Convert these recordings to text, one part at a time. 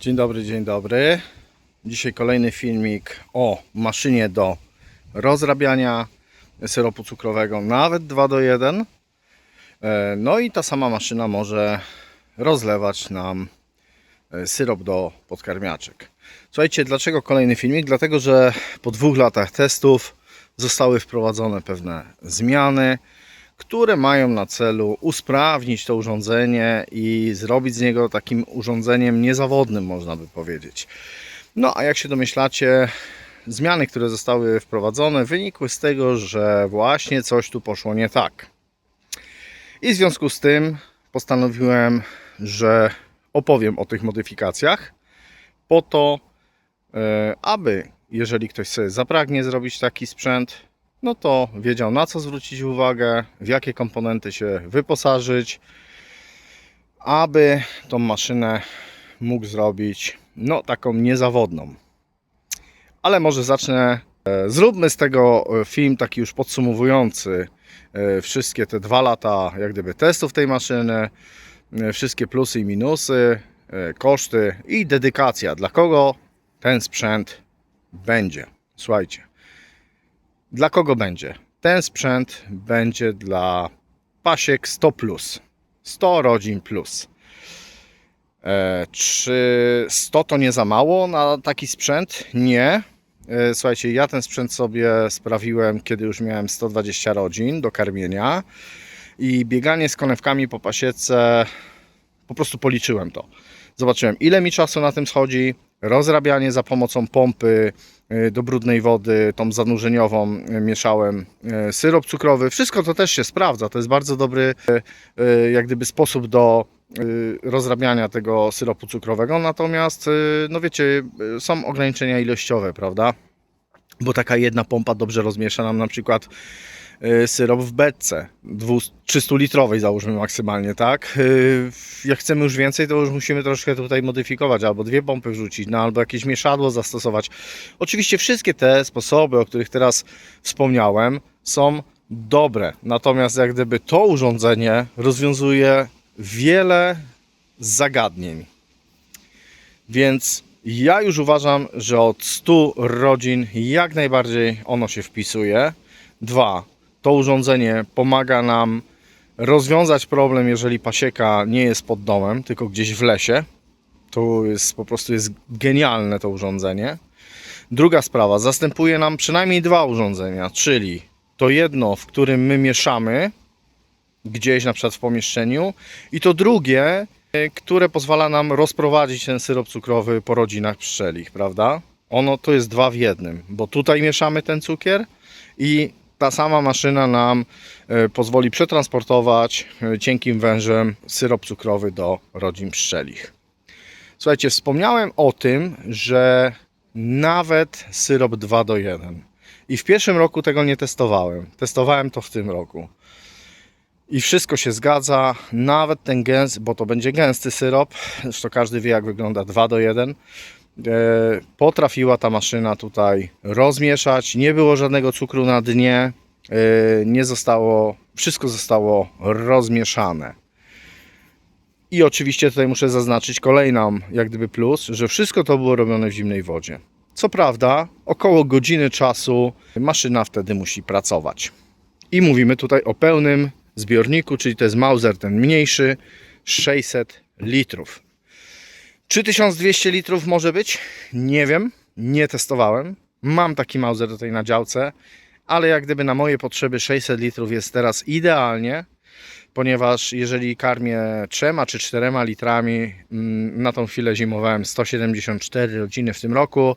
Dzień dobry, dzień dobry. Dzisiaj kolejny filmik o maszynie do rozrabiania syropu cukrowego, nawet 2 do 1. E, No i ta sama maszyna może rozlewać nam e, syrop do podkarmiaczek. Słuchajcie, dlaczego kolejny filmik? Dlatego, że po dwóch latach testów zostały wprowadzone pewne zmiany, które mają na celu usprawnić to urządzenie i zrobić z niego takim urządzeniem niezawodnym, można by powiedzieć. No a jak się domyślacie, zmiany, które zostały wprowadzone, wynikły z tego, że właśnie coś tu poszło nie tak. I w związku z tym postanowiłem, że opowiem o tych modyfikacjach, po to, e, aby jeżeli ktoś sobie zapragnie zrobić taki sprzęt, no to wiedział na co zwrócić uwagę, w jakie komponenty się wyposażyć, aby tą maszynę mógł zrobić no taką niezawodną. Ale może zacznę, e, zróbmy z tego e, film taki już podsumowujący e, wszystkie te dwa lata jak gdyby testów tej maszyny, wszystkie plusy i minusy, koszty i dedykacja, dla kogo ten sprzęt będzie. Słuchajcie, dla kogo będzie? Ten sprzęt będzie dla pasiek 100 plus. 100 rodzin plus. E, czy 100 to nie za mało na taki sprzęt? Nie. E, słuchajcie, ja ten sprzęt sobie sprawiłem, kiedy już miałem 120 rodzin do karmienia i bieganie z konewkami po pasiece, po prostu policzyłem to. Zobaczyłem, ile mi czasu na tym schodzi, rozrabianie za pomocą pompy do brudnej wody, tą zanurzeniową y, mieszałem y, syrop cukrowy. Wszystko to też się sprawdza. To jest bardzo dobry jak gdyby sposób do rozrabiania tego syropu cukrowego. Natomiast, no wiecie, są ograniczenia ilościowe, prawda? Bo taka jedna pompa dobrze rozmiesza nam na przykład syrop w beczce 300 litrowej załóżmy maksymalnie, tak? Y, Jak chcemy już więcej, to już musimy troszkę tutaj modyfikować, albo dwie pompy wrzucić, no albo jakieś mieszadło zastosować. Oczywiście wszystkie te sposoby, o których teraz wspomniałem, są dobre. Natomiast jak gdyby to urządzenie rozwiązuje wiele zagadnień. Więc ja już uważam, że od 100 rodzin jak najbardziej ono się wpisuje. Dwa, to urządzenie pomaga nam rozwiązać problem, jeżeli pasieka nie jest pod domem, tylko gdzieś w lesie. To jest po prostu jest genialne to urządzenie. Druga sprawa, zastępuje nam przynajmniej dwa urządzenia, czyli to jedno, w którym my mieszamy gdzieś na przykład w pomieszczeniu i to drugie, które pozwala nam rozprowadzić ten syrop cukrowy po rodzinach pszczelich, prawda? Ono to jest dwa w jednym, bo tutaj mieszamy ten cukier i ta sama maszyna nam e, pozwoli przetransportować e, cienkim wężem syrop cukrowy do rodzin pszczelich. Słuchajcie, wspomniałem o tym, że nawet syrop 2 do 1. I w pierwszym roku tego nie testowałem. Testowałem to w tym roku. I wszystko się zgadza, nawet ten gęsty, bo to będzie gęsty syrop, zresztą każdy wie jak wygląda 2 do 1. E, potrafiła ta maszyna tutaj rozmieszać, nie było żadnego cukru na dnie, e, nie zostało, wszystko zostało rozmieszane. I oczywiście tutaj muszę zaznaczyć kolejną jak gdyby plus, że wszystko to było robione w zimnej wodzie. Co prawda, około godziny czasu maszyna wtedy musi pracować. I mówimy tutaj o pełnym zbiorniku, czyli to jest Mauser ten mniejszy, 600 litrów. Czy 1200 litrów może być? Nie wiem, nie testowałem. Mam taki Mauser tutaj na działce, ale jak gdyby na moje potrzeby 600 litrów jest teraz idealnie, ponieważ jeżeli karmię 3 czy 4 litrami, mm, na tą chwilę zimowałem 174 rodziny w tym roku,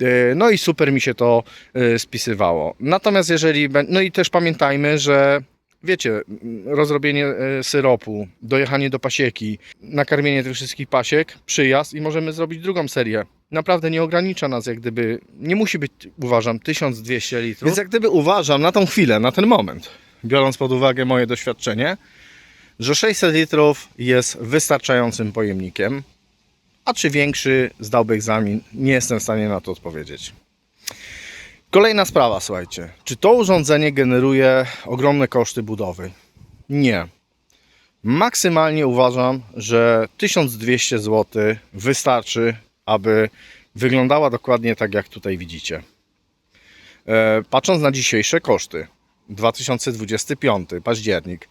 Yy, no i super mi się to yy, spisywało. Natomiast jeżeli, no i też pamiętajmy, że wiecie, rozrobienie e, syropu, dojechanie do pasieki, nakarmienie tych wszystkich pasiek, przyjazd i możemy zrobić drugą serię. Naprawdę nie ogranicza nas, jak gdyby, nie musi być, uważam, 1200 litrów. Więc jak gdyby uważam na tą chwilę, na ten moment, biorąc pod uwagę moje doświadczenie, że 600 litrów jest wystarczającym pojemnikiem, a czy większy zdałby egzamin, nie jestem w stanie na to odpowiedzieć. Kolejna sprawa, słuchajcie. Czy to urządzenie generuje ogromne koszty budowy? Nie. Maksymalnie uważam, że 1200 zł wystarczy, aby wyglądała dokładnie tak, jak tutaj widzicie. E, Patrząc na dzisiejsze koszty, 2025 październik,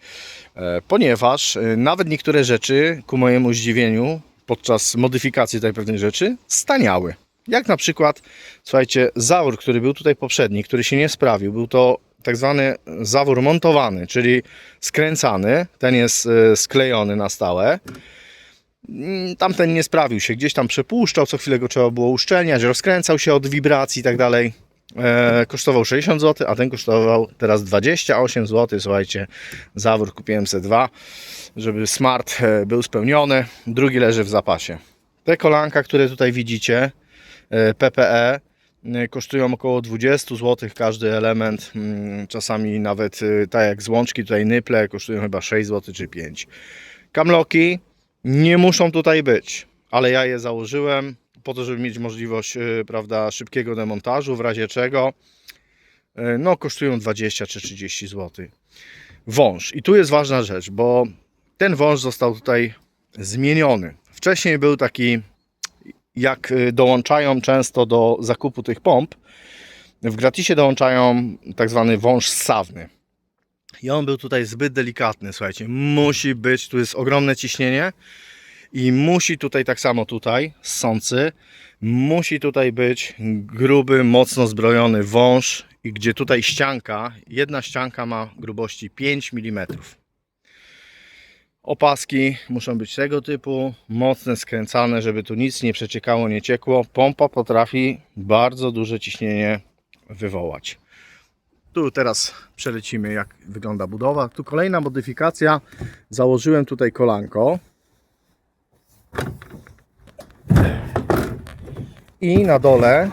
e, ponieważ e, nawet niektóre rzeczy, ku mojemu zdziwieniu, podczas modyfikacji tutaj pewnych rzeczy, staniały. Jak na przykład, słuchajcie, zawór, który był tutaj poprzedni, który się nie sprawił, był to tak zwany zawór montowany, czyli skręcany, ten jest e, sklejony na stałe. Mm, Tamten nie sprawił się, gdzieś tam przepuszczał, co chwilę go trzeba było uszczelniać, rozkręcał się od wibracji i tak dalej. E, kosztował 60 zł, a ten kosztował teraz 28 zł. Słuchajcie, zawór kupiłem se dwa, żeby smart e, był spełniony. Drugi leży w zapasie. Te kolanka, które tutaj widzicie, PPE, e, kosztują około 20 zł każdy element. mm, Czasami nawet e, tak jak złączki, tutaj nyple kosztują chyba 6 zł czy 5. Kamloki nie muszą tutaj być, ale ja je założyłem po to, żeby mieć możliwość yy, prawda, szybkiego demontażu, w razie czego no, kosztują 20 czy 30 zł. Wąż. I tu jest ważna rzecz, bo ten wąż został tutaj zmieniony. Wcześniej był taki, jak yy, dołączają często do zakupu tych pomp, w gratisie dołączają tak zwany wąż ssawny. I on był tutaj zbyt delikatny, słuchajcie. Musi być, tu jest ogromne ciśnienie i musi tutaj, tak samo tutaj, sący, musi tutaj być gruby, mocno zbrojony wąż i gdzie tutaj ścianka, jedna ścianka ma grubości 5 mm. Opaski muszą być tego typu, mocne, skręcane, żeby tu nic nie przeciekało, nie ciekło. Pompa potrafi bardzo duże ciśnienie wywołać. Tu teraz przelecimy jak wygląda budowa. Tu kolejna modyfikacja. Założyłem tutaj kolanko. I na dole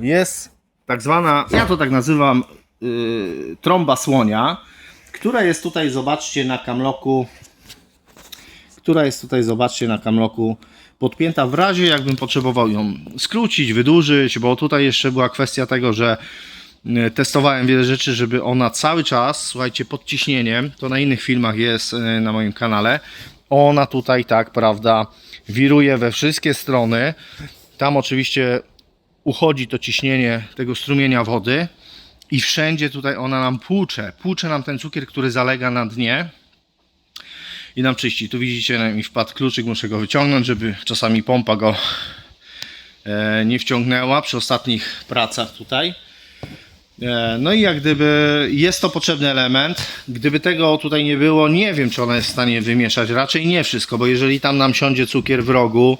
jest tak zwana, ja to tak nazywam, yy, trąba słonia, która jest tutaj, zobaczcie, na kamloku, która jest tutaj, zobaczcie, na kamloku podpięta w razie jakbym potrzebował ją skrócić, wydłużyć, bo tutaj jeszcze była kwestia tego, że y, testowałem wiele rzeczy, żeby ona cały czas, słuchajcie, pod ciśnieniem, to na innych filmach jest y, na moim kanale, ona tutaj tak, prawda, wiruje we wszystkie strony. Tam oczywiście uchodzi to ciśnienie tego strumienia wody i wszędzie tutaj ona nam płucze. Płucze nam ten cukier, który zalega na dnie i nam czyści. Tu widzicie, mi wpadł kluczyk, muszę go wyciągnąć, żeby czasami pompa go e, nie wciągnęła przy ostatnich pracach tutaj. E, No i jak gdyby jest to potrzebny element. Gdyby tego tutaj nie było, nie wiem, czy ona jest w stanie wymieszać. Raczej nie wszystko, bo jeżeli tam nam siądzie cukier w rogu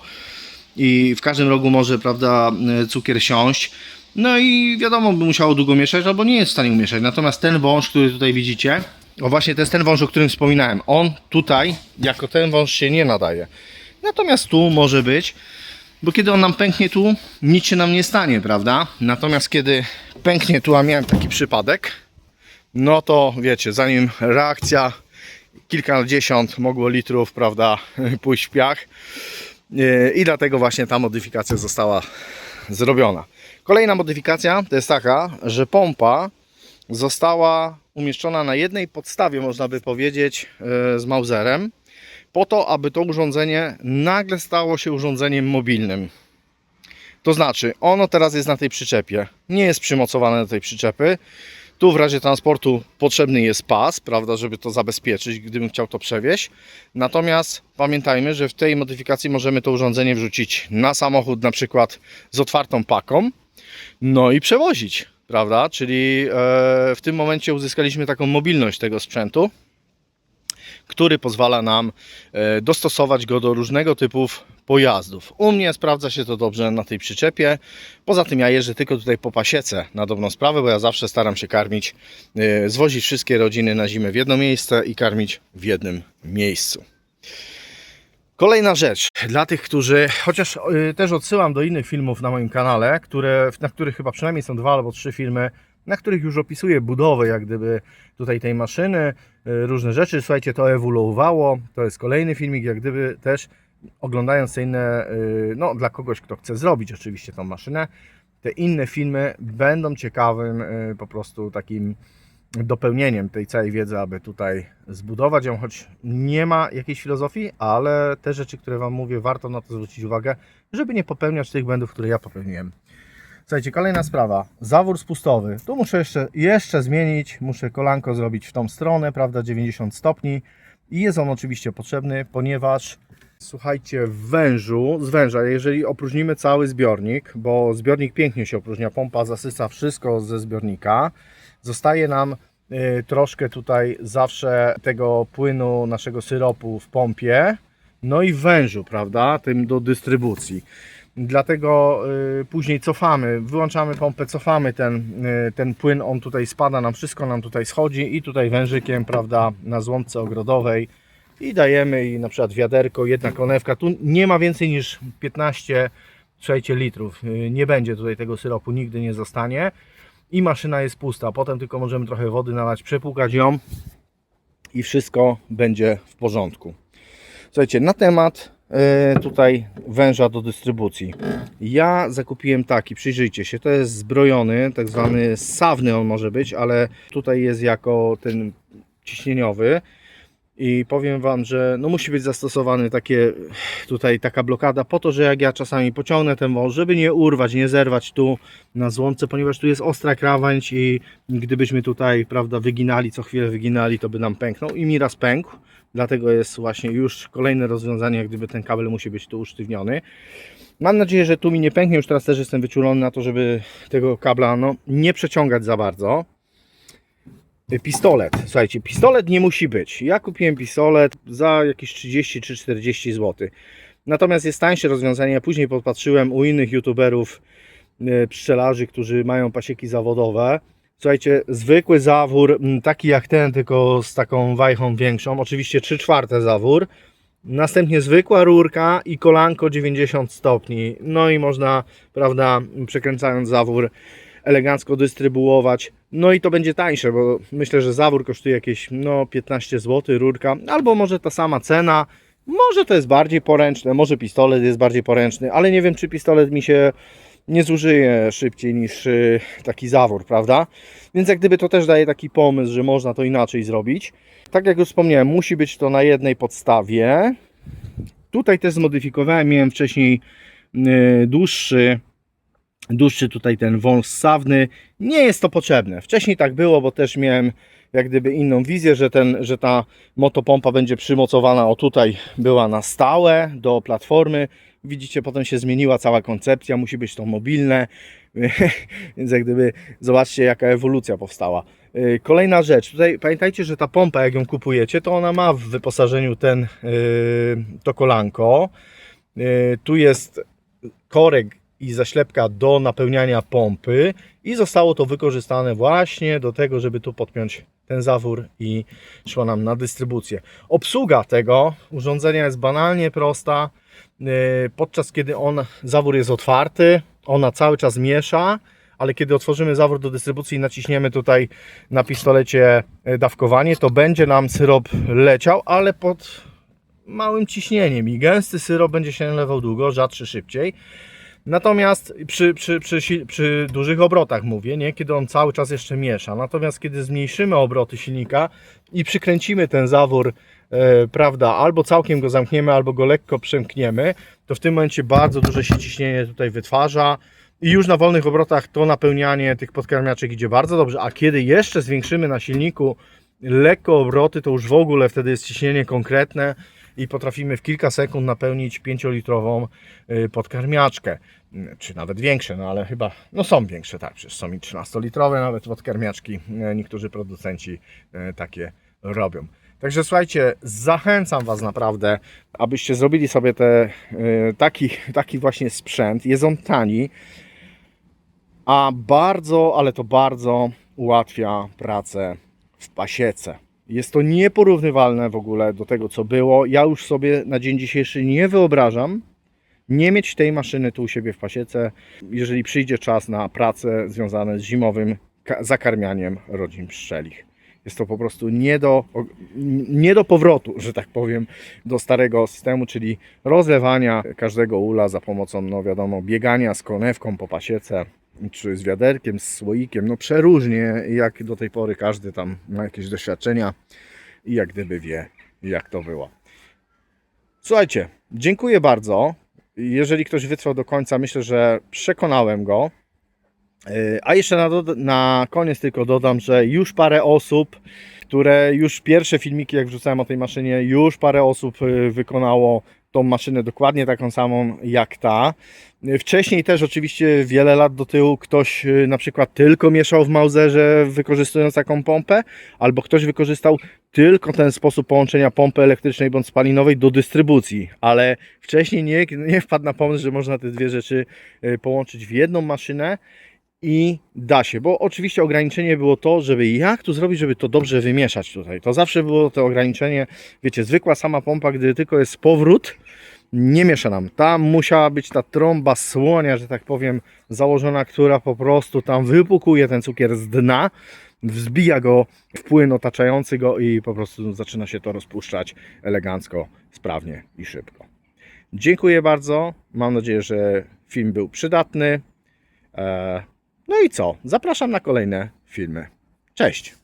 i w każdym rogu może, prawda, e, cukier siąść, no i wiadomo, by musiało długo mieszać, albo nie jest w stanie umieszać. Natomiast ten wąż, który tutaj widzicie, o właśnie to jest ten wąż, o którym wspominałem. On tutaj, jako ten wąż się nie nadaje. Natomiast tu może być, bo kiedy on nam pęknie tu, nic się nam nie stanie, prawda? Natomiast kiedy pęknie tu, a miałem taki przypadek, no to wiecie, zanim reakcja kilkadziesiąt mogło litrów, prawda, pójść w piach. Yy, I dlatego właśnie ta modyfikacja została zrobiona. Kolejna modyfikacja to jest taka, że pompa została umieszczona na jednej podstawie, można by powiedzieć, yy, z Mauserem, po to, aby to urządzenie nagle stało się urządzeniem mobilnym. To znaczy, ono teraz jest na tej przyczepie, nie jest przymocowane do tej przyczepy. Tu w razie transportu potrzebny jest pas, prawda, żeby to zabezpieczyć, gdybym chciał to przewieźć. Natomiast pamiętajmy, że w tej modyfikacji możemy to urządzenie wrzucić na samochód, na przykład z otwartą paką, no i przewozić, prawda? Czyli e, w tym momencie uzyskaliśmy taką mobilność tego sprzętu który pozwala nam e, dostosować go do różnego typów pojazdów. U mnie sprawdza się to dobrze na tej przyczepie. Poza tym ja jeżdżę tylko tutaj po pasiece na dobrą sprawę, bo ja zawsze staram się karmić, e, zwozić wszystkie rodziny na zimę w jedno miejsce i karmić w jednym miejscu. Kolejna rzecz dla tych, którzy, chociaż y, też odsyłam do innych filmów na moim kanale, które, na których chyba przynajmniej są dwa albo trzy filmy, na których już opisuję budowę jak gdyby tutaj tej maszyny, y, różne rzeczy. Słuchajcie, to ewoluowało. To jest kolejny filmik, jak gdyby też oglądając te inne, y, no dla kogoś, kto chce zrobić oczywiście tą maszynę, te inne filmy będą ciekawym po prostu takim dopełnieniem tej całej wiedzy, aby tutaj zbudować ją, choć nie ma jakiejś filozofii, ale te rzeczy, które Wam mówię, warto na to zwrócić uwagę, żeby nie popełniać tych błędów, które ja popełniłem. Słuchajcie, kolejna sprawa. Zawór spustowy. Tu muszę jeszcze, jeszcze zmienić, muszę kolanko zrobić w tą stronę, prawda, 90 stopni. I jest on oczywiście potrzebny, ponieważ słuchajcie, w wężu, z węża, jeżeli opróżnimy cały zbiornik, bo zbiornik pięknie się opróżnia, pompa zasysa wszystko ze zbiornika, zostaje nam y, troszkę tutaj zawsze tego płynu naszego syropu w pompie, no i wężu, prawda, tym do dystrybucji. Dlatego y, później cofamy, wyłączamy pompę, cofamy ten, y, ten płyn, on tutaj spada nam, wszystko nam tutaj schodzi i tutaj wężykiem, prawda, na złące ogrodowej i dajemy i na przykład wiaderko, jedna konewka, tu nie ma więcej niż 15 słuchajcie, litrów, nie będzie tutaj tego syropu, nigdy nie zostanie i maszyna jest pusta, potem tylko możemy trochę wody nalać, przepłukać ją i wszystko będzie w porządku. Słuchajcie, na temat e, tutaj węża do dystrybucji. Ja zakupiłem taki, przyjrzyjcie się, to jest zbrojony, tak zwany sawny on może być, ale tutaj jest jako ten ciśnieniowy. I powiem Wam, że no musi być zastosowany takie, tutaj taka blokada po to, że jak ja czasami pociągnę ten wąż, żeby nie urwać, nie zerwać tu na złące, ponieważ tu jest ostra krawędź i gdybyśmy tutaj, prawda, wyginali, co chwilę wyginali, to by nam pęknął i mi raz pękł. Dlatego jest właśnie już kolejne rozwiązanie, jak gdyby ten kabel musi być tu usztywniony. Mam nadzieję, że tu mi nie pęknie, już teraz też jestem wyczulony na to, żeby tego kabla no, nie przeciągać za bardzo. Pistolet. Słuchajcie, pistolet nie musi być. Ja kupiłem pistolet za jakieś 30 czy 40 zł. Natomiast jest tańsze rozwiązanie. Ja później podpatrzyłem u innych youtuberów, e, pszczelarzy, którzy mają pasieki zawodowe. Słuchajcie, zwykły zawór, m, taki jak ten, tylko z taką wajchą większą. Oczywiście 3 czwarte zawór. Następnie zwykła rurka i kolanko 90 stopni. No i można, prawda, przekręcając zawór, elegancko dystrybuować. No i to będzie tańsze, bo myślę, że zawór kosztuje jakieś no 15 zł, rurka, albo może ta sama cena. Może to jest bardziej poręczne, może pistolet jest bardziej poręczny, ale nie wiem, czy pistolet mi się nie zużyje szybciej niż y, taki zawór, prawda? Więc jak gdyby to też daje taki pomysł, że można to inaczej zrobić. Tak jak już wspomniałem, musi być to na jednej podstawie. Tutaj też zmodyfikowałem, miałem wcześniej y, dłuższy dłuższy tutaj ten wąż sawny. Nie jest to potrzebne. Wcześniej tak było, bo też miałem jak gdyby inną wizję, że, ten, że ta motopompa będzie przymocowana, o tutaj była na stałe do platformy. Widzicie, potem się zmieniła cała koncepcja, musi być to mobilne, więc jak gdyby zobaczcie jaka ewolucja powstała. Yy, Kolejna rzecz, tutaj pamiętajcie, że ta pompa jak ją kupujecie, to ona ma w wyposażeniu ten, yy, to kolanko. Yy, Tu jest korek i zaślepka do napełniania pompy i zostało to wykorzystane właśnie do tego, żeby tu podpiąć ten zawór i szło nam na dystrybucję. Obsługa tego urządzenia jest banalnie prosta. Yy, Podczas kiedy on, zawór jest otwarty, ona cały czas miesza, ale kiedy otworzymy zawór do dystrybucji i naciśniemy tutaj na pistolecie yy, dawkowanie, to będzie nam syrop leciał, ale pod małym ciśnieniem i gęsty syrop będzie się lewał długo, rzadszy szybciej. Natomiast przy, przy, przy, przy dużych obrotach mówię, nie? kiedy on cały czas jeszcze miesza. Natomiast kiedy zmniejszymy obroty silnika i przykręcimy ten zawór, e, prawda, albo całkiem go zamkniemy, albo go lekko przemkniemy, to w tym momencie bardzo duże się ciśnienie tutaj wytwarza. I już na wolnych obrotach to napełnianie tych podkarmiaczek idzie bardzo dobrze. A kiedy jeszcze zwiększymy na silniku lekko obroty, to już w ogóle wtedy jest ciśnienie konkretne i potrafimy w kilka sekund napełnić 5-litrową y, podkarmiaczkę. Czy nawet większe, no ale chyba, no są większe, tak, przecież są i 13-litrowe nawet podkarmiaczki. Y, Niektórzy producenci y, takie robią. Także słuchajcie, zachęcam Was naprawdę, abyście zrobili sobie te, taki, taki właśnie sprzęt. Jest on tani, a bardzo, ale to bardzo ułatwia pracę w pasiece. Jest to nieporównywalne w ogóle do tego, co było. Ja już sobie na dzień dzisiejszy nie wyobrażam nie mieć tej maszyny tu u siebie w pasiece, jeżeli przyjdzie czas na pracę związane z zimowym ka- zakarmianiem rodzin pszczelich. Jest to po prostu nie do, nie do powrotu, że tak powiem, do starego systemu, czyli rozlewania każdego ula za pomocą, no wiadomo, biegania z konewką po pasiece. Czy z wiaderkiem, z słoikiem, no przeróżnie, jak do tej pory każdy tam ma jakieś doświadczenia i jak gdyby wie, jak to było. Słuchajcie, dziękuję bardzo. Jeżeli ktoś wytrwał do końca, myślę, że przekonałem go. Yy, A jeszcze na, na koniec tylko dodam, że już parę osób, które już pierwsze filmiki, jak wrzucałem o tej maszynie, już parę osób yy, wykonało tą maszynę dokładnie taką samą jak ta. Wcześniej też oczywiście wiele lat do tyłu ktoś yy, na przykład tylko mieszał w Mauserze wykorzystując taką pompę, albo ktoś wykorzystał tylko ten sposób połączenia pompy elektrycznej bądź spalinowej do dystrybucji, ale wcześniej nie, nie wpadł na pomysł, że można te dwie rzeczy yy, połączyć w jedną maszynę i da się, bo oczywiście ograniczenie było to, żeby jak tu zrobić, żeby to dobrze wymieszać tutaj. To zawsze było to ograniczenie, wiecie, zwykła sama pompa, gdy tylko jest powrót, nie miesza nam. Tam musiała być ta trąba słonia, że tak powiem, założona, która po prostu tam wypukuje ten cukier z dna, wzbija go w płyn otaczający go i po prostu zaczyna się to rozpuszczać elegancko, sprawnie i szybko. Dziękuję bardzo. Mam nadzieję, że film był przydatny. Eee, no i co? Zapraszam na kolejne filmy. Cześć!